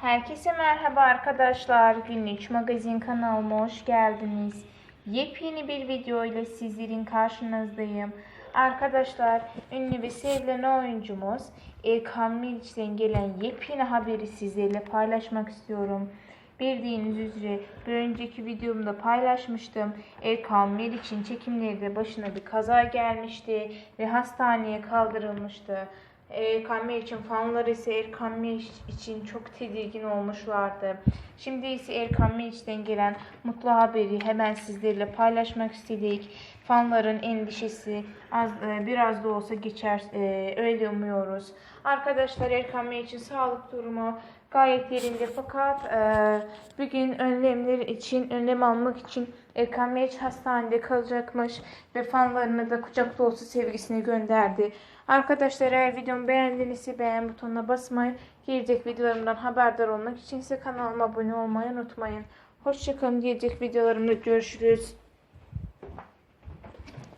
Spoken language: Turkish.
Herkese merhaba arkadaşlar. Günlük Magazin kanalıma hoş geldiniz. Yepyeni bir video ile sizlerin karşınızdayım. Arkadaşlar ünlü ve sevilen oyuncumuz Erkan Meriç'ten gelen yepyeni haberi sizlerle paylaşmak istiyorum. Bildiğiniz üzere bir önceki videomda paylaşmıştım. Erkan Meriç'in çekimlerinde başına bir kaza gelmişti ve hastaneye kaldırılmıştı. Erkan Meriç'in fanları ise Erkan Meriç için çok tedirgin olmuşlardı. Şimdi ise Erkan Meriç'ten gelen mutlu haberi hemen sizlerle paylaşmak istedik. Fanların endişesi az e, biraz da olsa geçer e, öyle umuyoruz. Arkadaşlar Erkan Meriç'in sağlık durumu gayet yerinde fakat e, bugün önlemler için önlem almak için Erkan hastanede kalacakmış ve fanlarına da kucak dolusu sevgisini gönderdi. Arkadaşlar eğer videomu beğendiyseniz beğen butonuna basmayı, gelecek videolarımdan haberdar olmak için ise kanalıma abone olmayı unutmayın. Hoşçakalın gelecek videolarımda görüşürüz.